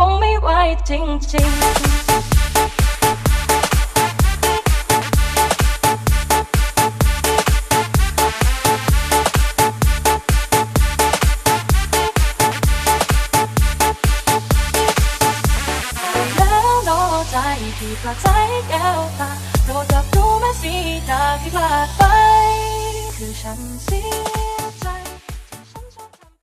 คงไม่ไหวจริงจๆใจที่ปลาใจแก้วตาโดรดรับดูแม้สีตาที่พลาดไป